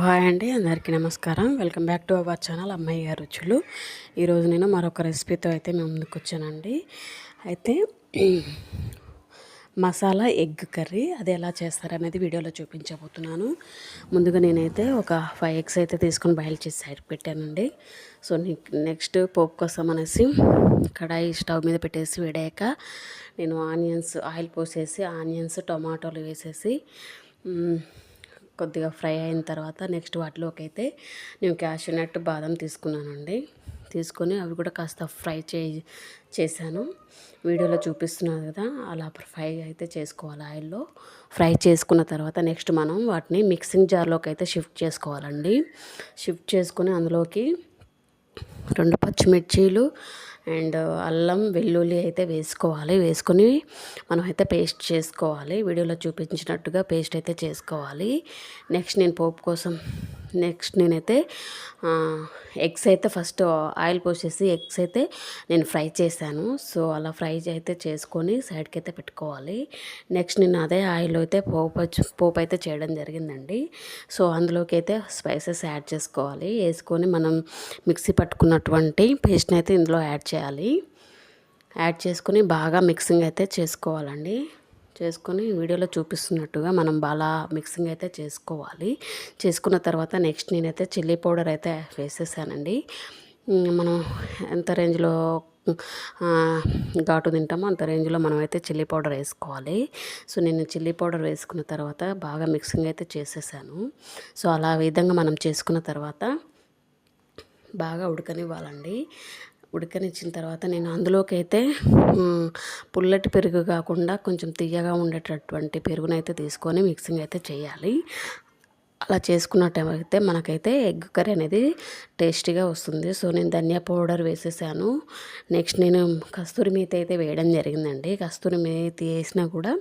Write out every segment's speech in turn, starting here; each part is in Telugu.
హాయ్ అండి అందరికీ నమస్కారం. Welcome back to our channel అమ్మాయి గారు రుచులు. ఈరోజు నేను మరొక రెసిపీతో అయితే మేము ముందుకు వచ్చానండి. అయితే మసాలా ఎగ్ కర్రీ అది ఎలా చేస్తారనేది వీడియోలో చూపించబోతున్నాను. ముందుగా నేనైతే ఒక ఫైవ్ ఎగ్స్ అయితే తీసుకొని బాయిల్ చేసి సైడ్ పెట్టానండి. సో నెక్స్ట్ పోపు కోసం అనేసి కడాయి స్టవ్ మీద పెట్టేసి వేడాక నేను ఆనియన్స్ ఆయిల్ పోసేసి ఆనియన్స్ టొమాటోలు వేసేసి కొద్దిగా ఫ్రై అయిన తర్వాత నెక్స్ట్ వాటిలోకి అయితే నేను క్యాషూ నట్ బాదం తీసుకున్నానండి. తీసుకొని అవి కూడా కాస్త ఫ్రై చే చేశాను. వీడియోలో చూపిస్తున్నారు కదా అలా ఫ్రై అయితే చేసుకోవాలి ఆయిల్లో. ఫ్రై చేసుకున్న తర్వాత నెక్స్ట్ మనం వాటిని మిక్సింగ్ జార్లోకి అయితే షిఫ్ట్ చేసుకోవాలండి. షిఫ్ట్ చేసుకొని అందులోకి రెండు పచ్చిమిర్చీలు అండ్ అల్లం వెల్లుల్లి అయితే వేసుకోవాలి. వేసుకొని మనం అయితే పేస్ట్ చేసుకోవాలి. వీడియోలో చూపించినట్టుగా పేస్ట్ అయితే చేసుకోవాలి. నెక్స్ట్ నేను పోపు కోసం నెక్స్ట్ నేనైతే ఎగ్స్ అయితే ఫస్ట్ ఆయిల్ పోసేసి ఎగ్స్ అయితే నేను ఫ్రై చేశాను. సో అలా ఫ్రై అయితే చేసుకొని సైడ్కి అయితే పెట్టుకోవాలి. నెక్స్ట్ నేను అదే ఆయిల్ అయితే పోపు పోపు అయితే చేయడం జరిగిందండి. సో అందులోకి అయితే స్పైసెస్ యాడ్ చేసుకోవాలి. వేసుకొని మనం మిక్సీ పట్టుకున్నటువంటి పేస్ట్ని అయితే ఇందులో యాడ్ చేయాలి. యాడ్ చేసుకొని బాగా మిక్సింగ్ అయితే చేసుకోవాలండి. చేసుకొని వీడియోలో చూపిస్తున్నట్టుగా మనం బాగా మిక్సింగ్ అయితే చేసుకోవాలి. చేసుకున్న తర్వాత నెక్స్ట్ నేనైతే చిల్లీ పౌడర్ అయితే వేసేసానండి. మనం ఎంత రేంజ్లో ఘాటు తింటామో అంత రేంజ్లో మనం అయితే చిల్లీ పౌడర్ వేసుకోవాలి. సో నేను చిల్లీ పౌడర్ వేసుకున్న తర్వాత బాగా మిక్సింగ్ అయితే చేసేసాను. సో అలా విధంగా మనం చేసుకున్న తర్వాత బాగా ఉడకనివ్వాలండి. ఉడకనిచ్చిన తర్వాత నేను అందులోకి అయితే పుల్లటి పెరుగు కాకుండా కొంచెం తీయగా ఉండేటటువంటి పెరుగునైతే తీసుకొని మిక్సింగ్ అయితే చేయాలి. అలా చేసుకున్నట్టయితే మనకైతే ఎగ్ కర్రీ అనేది టేస్టీగా వస్తుంది. సో నేను ధనియా పౌడర్ వేసేసాను. నెక్స్ట్ నేను కస్తూరి మేతి అయితే వేయడం జరిగిందండి. కస్తూరి మేతి వేసినా కూడా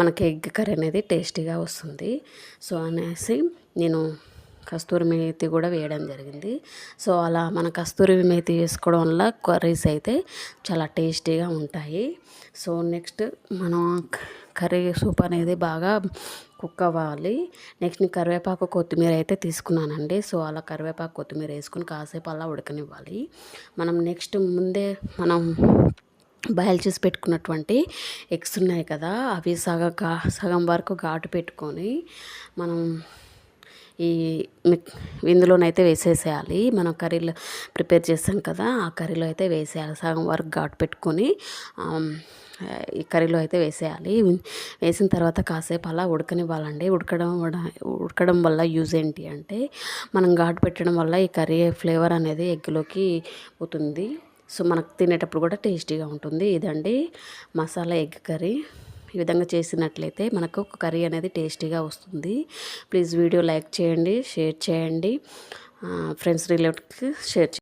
మనకి ఎగ్ కర్రీ అనేది టేస్టీగా వస్తుంది. సో అనేసి నేను కస్తూరి మేతి కూడా వేయడం జరిగింది. సో అలా మన కస్తూరి మేతి వేసుకోవడం వల్ల కర్రీస్ అయితే చాలా టేస్టీగా ఉంటాయి. సో నెక్స్ట్ మనం కర్రీ సూప్ అనేది బాగా కుక్ అవ్వాలి. నెక్స్ట్ నేను కరివేపాకు కొత్తిమీర అయితే తీసుకున్నానండి. సో అలా కరివేపాకు కొత్తిమీర వేసుకుని కాసేపు అలా ఉడకనివ్వాలి. మనం నెక్స్ట్ ముందే మనం బాయిల్ చేసి పెట్టుకున్నటువంటి ఎగ్స్ ఉన్నాయి కదా అవి సగం సగం వరకు ఘాటు పెట్టుకొని మనం ఈ ఇందులోనైతే వేసేసేయాలి. మనం కర్రీలో ప్రిపేర్ చేస్తాం కదా ఆ కర్రీలో అయితే వేసేయాలి. సగం వరకు ఘాటు పెట్టుకొని ఈ కర్రీలో అయితే వేసేయాలి. వేసిన తర్వాత కాసేపు అలా ఉడకనివ్వాలండి. ఉడకడం ఉడకడం వల్ల యూజ్ ఏంటి అంటే మనం ఘాటు పెట్టడం వల్ల ఈ కర్రీ ఫ్లేవర్ అనేది ఎగ్లోకి పోతుంది. సో మనకు తినేటప్పుడు కూడా టేస్టీగా ఉంటుంది. ఇదండి మసాలా ఎగ్ కర్రీ. ఈ విధంగా చేసినట్లయితే మనకు ఒక కర్రీ అనేది టేస్టీగా వస్తుంది. ప్లీజ్ వీడియో లైక్ చేయండి షేర్ చేయండి. ఫ్రెండ్స్ రిలేటివ్కి షేర్ చేయండి